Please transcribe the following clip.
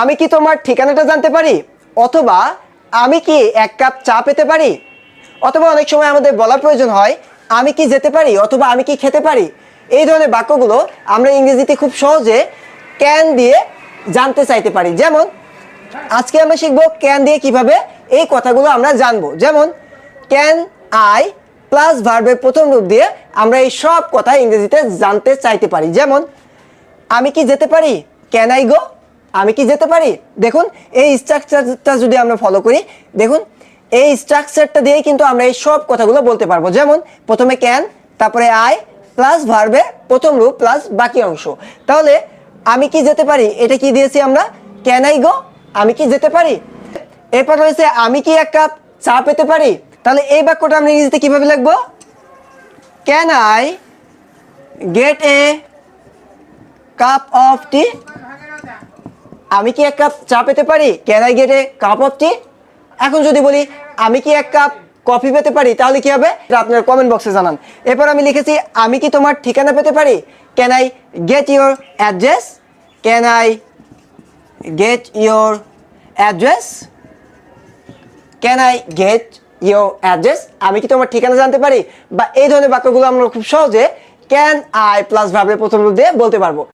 আমি কি তোমার ঠিকানাটা জানতে পারি? অথবা আমি কি এক কাপ চা পেতে পারি? অথবা অনেক সময় আমাদের বলার প্রয়োজন হয়, আমি কি যেতে পারি অথবা আমি কি খেতে পারি? এই ধরনের বাক্যগুলো আমরা ইংরেজিতে খুব সহজে ক্যান দিয়ে জানতে চাইতে পারি। যেমন, আজকে আমরা শিখব ক্যান দিয়ে কীভাবে এই কথাগুলো আমরা জানব। যেমন ক্যান আই প্লাস ভার্বের প্রথম রূপ দিয়ে আমরা এই সব কথা ইংরেজিতে জানতে চাইতে পারি। যেমন, আমি কি যেতে পারি? ক্যান আই গো আমি কি যেতে পারি? দেখুন, এই স্ট্রাকচারটা যদি আমরা ফলো করি, দেখুন, এই স্ট্রাকচারটা দিয়েই কিন্তু আমরা এই সব কথাগুলো বলতে পারব। যেমন, প্রথমে ক্যান তারপরে আই প্লাস ভার্বে প্রথম রূপ প্লাস বাকি অংশ। তাহলে, আমি কি যেতে পারি? এটা কি দিয়েছি আমরা? ক্যান আই গো আমি কি যেতে পারি? এরপর রয়েছে, আমি কি এক কাপ চা পেতে পারি? তাহলে এই বাক্যটা আমরা ইংরেজিতে কীভাবে লিখব? Can I get a cup of tea আমি কি এক কাপ চা পেতে পারি? ক্যান আই গেট কাপ এখন যদি বলি, আমি কি এক কাপ কফি পেতে পারি, তাহলে কি হবে? আপনার কমেন্ট বক্সে জানান। এরপর আমি লিখেছি, আমি কি তোমার ঠিকানা পেতে পারি? Can I get your address can I get your address can I get your address আমি কি তোমার ঠিকানা জানতে পারি? বা এই ধরনের বাক্যগুলো আমরা খুব সহজে ক্যান আই প্লাস ভাবে প্রথম দিয়ে বলতে পারব।